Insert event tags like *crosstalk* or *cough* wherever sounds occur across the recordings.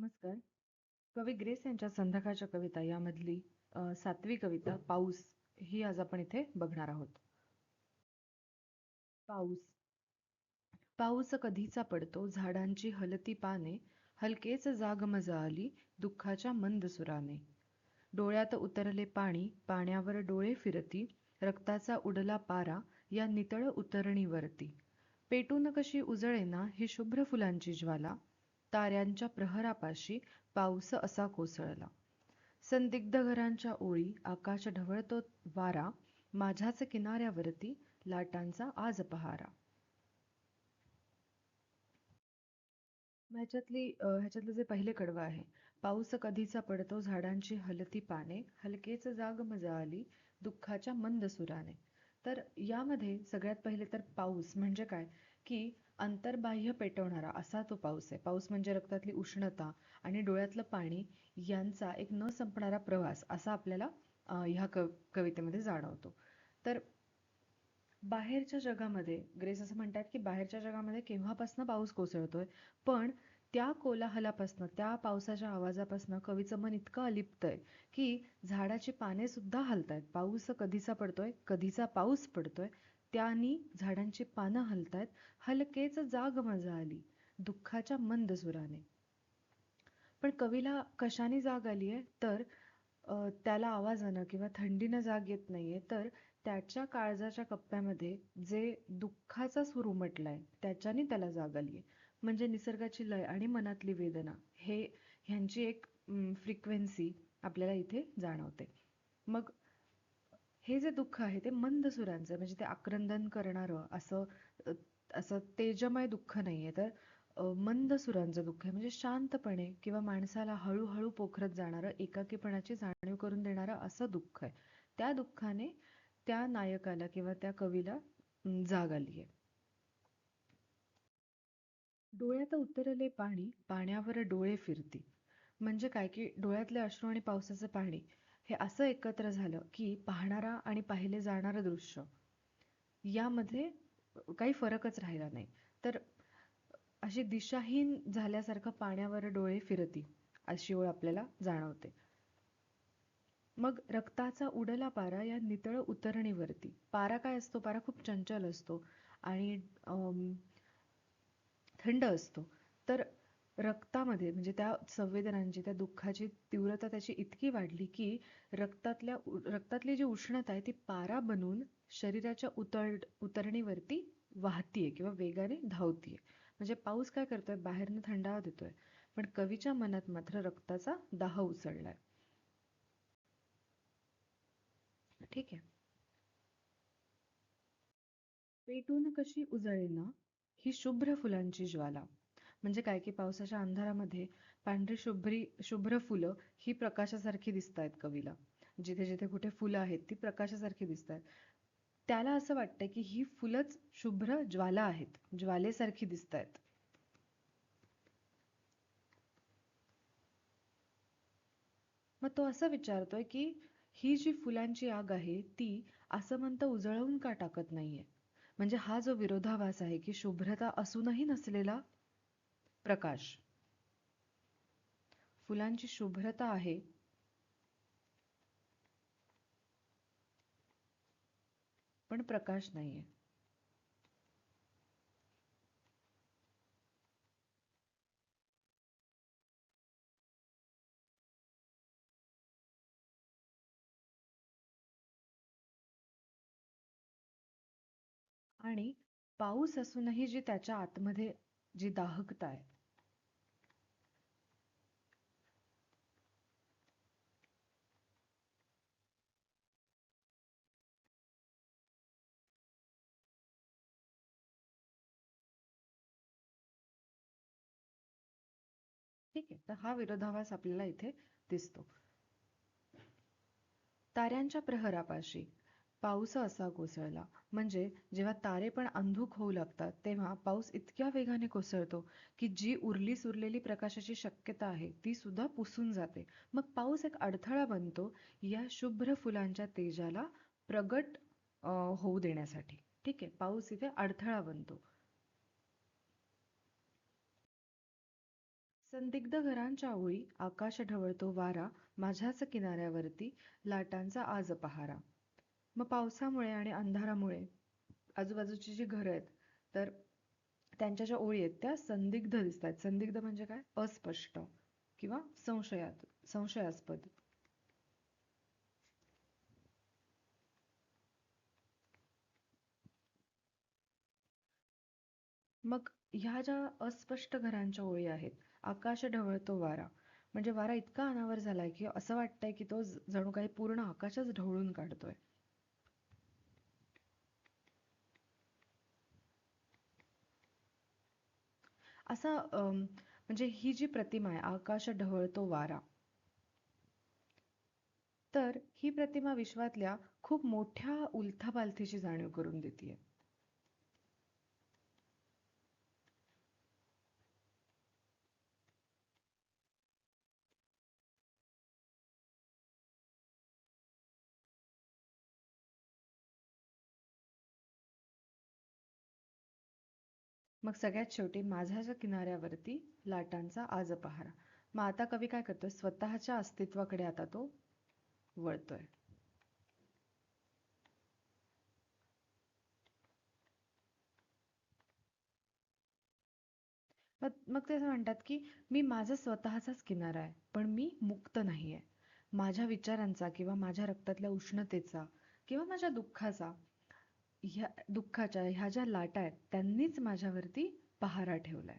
नमस्कार. कवी ग्रेस यांच्या संध्याकाळच्या कविता यामधली सातवी कविता पाऊस ही आज आपण इथे बघणार आहोत. पाऊस पाऊस कधीचा पडतो झाडांची हलती पाने हलकेच जाग आली दुःखाच्या मंद सुराने डोळ्यात उतरले पाणी पाण्यावर डोळे फिरती रक्ताचा उडला पारा या नितळ उतरणीवरती पेटून कशी उजळेना ही शुभ्र फुलांची ज्वाला ताऱ्यांच्या प्रहरापाशी पाऊस असा कोसळला. संदिग्ध घरांच्या ओळी आकाश ढवळतो वारा माझ्याच किनाऱ्यावरती लाटांचा आज पहारा. ह्याच्यातली ह्याच्यातलं जे पहिले कडवं आहे पाऊस कधीचा पडतो झाडांची हलती पाने हलकेच जाग मजा आली दुःखाच्या मंद सुराने. तर यामध्ये सगळ्यात पहिले तर पाऊस म्हणजे काय? की अंतर्बाह्य पेटवणारा असा तो पाऊस आहे. पाऊस म्हणजे रक्तातली उष्णता आणि डोळ्यातलं पाणी यांचा एक न संपणारा प्रवास असा आपल्याला ह्या कवितेमध्ये जाणवतो. तर बाहेरच्या जगामध्ये ग्रेस असं म्हणतात की बाहेरच्या जगामध्ये केव्हापासनं पाऊस कोसळतोय? पण त्या कोलाहलापासनं त्या पावसाच्या आवाजापासनं कवीचं मन इतकं अलिप्त आहे की झाडाची पाने सुद्धा हलतायत. पाऊस कधीचा पडतोय? कधीचा पाऊस पडतोय? त्यानी झाडांची पानं हलतायत हलकेच जाग मजा आली दुःखाच्या मंद सुराने पण कवीला कशाने जाग आली आहे? तर त्याला आवाजानं किंवा थंडीनं जाग येत नाहीये तर त्याच्या काळजाच्या कप्प्यामध्ये जे दुःखाचा सूर उमटलाय त्याच्याने त्याला जाग आली आहे. म्हणजे निसर्गाची लय आणि मनातली वेदना हे ह्यांची एक फ्रिक्वेन्सी आपल्याला इथे जाणवते. मग हे जे दुःख आहे ते मंद सुरांचं म्हणजे ते आक्रंदन करणारं असं असं तेजमय दुःख नाहीये. तर मंद सुरांचं दुःख आहे. म्हणजे शांतपणे किंवा माणसाला हळूहळू पोखरत जाणारं एकाकीपणाची जाणीव करून देणारं असं दुःख आहे. त्या दुःखाने त्या नायकाला किंवा त्या कवीला जाग आली आहे. डोळ्यात उतरले पाणी पाण्यावर डोळे फिरती. म्हणजे काय की डोळ्यातले अश्रू आणि पावसाचं पाणी हे असं एकत्र झालं की पाहणारा आणि पाहिले जाणारं दृश्य यामध्ये काही फरकच राहिला नाही. तर अशी दिशाहीन झाल्यासारखं पाण्यावर डोळे फिरती अशी ओळ आपल्याला जाणवते. मग रक्ताचा उडला पारा या नितळ उतरणीवरती पारा काय असतो? पारा खूप चंचल असतो आणि थंड असतो. तर रक्तामध्ये म्हणजे त्या संवेदनांची त्या दुःखाची तीव्रता त्याची इतकी वाढली की रक्तातल्या रक्तातली जी उष्णता आहे ती पारा बनून शरीराच्या उतर उतरणीवरती वाहतीये किंवा वेगाने धावतीये. म्हणजे पाऊस काय करतोय? बाहेरनं थंडावा देतोय. पण कवीच्या मनात मात्र रक्ताचा दाह उसळलाय. ठीक आहे. पेटून कशी उजळेना ही शुभ्र फुलांची ज्वाला. म्हणजे काय की पावसाच्या अंधारामध्ये पांढरी शुभ्री शुभ्र फुलं ही प्रकाशासारखी दिसत आहेत कवीला. जिथे जिथे कुठे फुलं आहेत ती प्रकाशासारखी दिसत आहेत त्याला असं वाटतंय की ही फुलंच शुभ्र ज्वाला आहेत. ज्वालेसारखी दिसत आहेत मग तो असं विचारतोय की ही जी फुलांची आग आहे ती असं म्हणतं उजळवून का टाकत नाहीये? म्हणजे हा जो विरोधाभास आहे की शुभ्रता असूनही नसलेला प्रकाश. फुलांची शुभ्रता आहे. पण प्रकाश नाहीये. आणि पाऊस असूनही जी त्याच्या आतमध्ये जी दाहकता आहे. ठीक आहे तर हा विरोधाभास आपल्याला इथे दिसतो. ताऱ्यांच्या प्रहरापाशी पाऊस असा कोसळला. म्हणजे जेव्हा तारे पण अंधुक होऊ लागतात तेव्हा पाऊस इतक्या वेगाने कोसळतो की जी उरली सुरलेली प्रकाशाची शक्यता आहे ती सुद्धा पुसून जाते. मग पाऊस एक अडथळा बनतो या शुभ्र फुलांच्या तेजाला प्रगट होऊ देण्यासाठी. ठीक आहे? पाऊस इथे अडथळा बनतो. संदिग्ध घरांच्या ओळी आकाश ढवळतो वारा माझ्याच किनाऱ्यावरती लाटांचा आज पहारा मग पावसामुळे आणि अंधारामुळे आजूबाजूची जी घरं आहेत तर त्यांच्या ज्या ओळी आहेत त्या संदिग्ध दिसत आहेत. संदिग्ध म्हणजे काय? अस्पष्ट किंवा संशयात संशयास्पद. मग ह्या ज्या अस्पष्ट घरांच्या ओळी आहेत आकाश ढवळतो वारा. म्हणजे वारा इतका अनावर झालाय की असं वाटतंय की तो जणू काही पूर्ण आकाशच ढवळून काढतोय. असा म्हणजे ही जी प्रतिमा आहे आकाश ढवळतो वारा. तर ही प्रतिमा विश्वातल्या खूप मोठ्या उलथापालथीची जाणीव करून देते मग सगळ्यात शेवटी माझ्याच्या किनाऱ्यावरती लाटांचा आज पहारा मग आता कवी काय करतोय? स्वतःच्या अस्तित्वाकडे आता तो वळतोय. मग ते असं म्हणतात की मी माझा स्वतःचाच किनारा आहे पण मी मुक्त नाहीये. माझ्या विचारांचा किंवा माझ्या रक्तातल्या उष्णतेचा किंवा माझ्या दुःखाचा ह्या दुःखाच्या ह्या ज्या लाटा आहेत त्यांनीच माझ्यावरती पहारा ठेवलाय.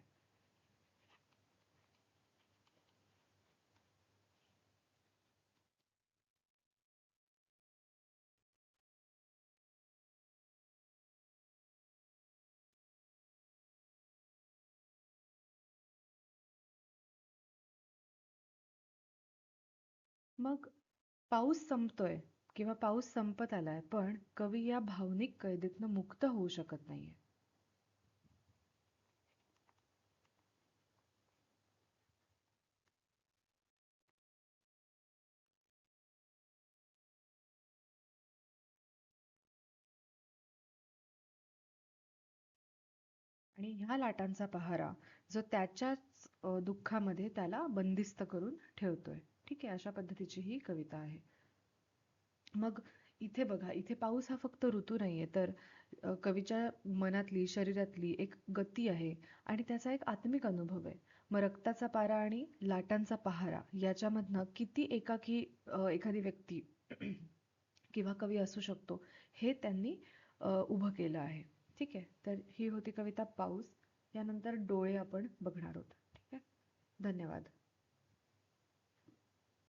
मग पाऊस संपतोय. किंवा पाऊस संपत आलाय पण कवी या भावनिक कैदेतनं मुक्त होऊ शकत नाहीये. आणि ह्या लाटांचा पहारा जो त्याच्याच दुःखामध्ये त्याला बंदिस्त करून ठेवतोय. ठीक आहे अशा पद्धतीची ही कविता आहे. मग इथे बघा इथे पाऊस हा फक्त ऋतू नाहीये तर कवीच्या मनातली शरीरातली एक गती आहे आणि त्याचा एक आत्मिक अनुभव आहे. मग रक्ताचा पारा आणि लाटांचा पहारा याच्यामधनं किती एकाकी एखादी व्यक्ती *clears throat* किंवा कवी असू शकतो हे त्यांनी उभं केलं आहे. ठीक आहे? तर ही होती कविता पाऊस. यानंतर डोळे आपण बघणार आहोत. ठीक आहे? धन्यवाद.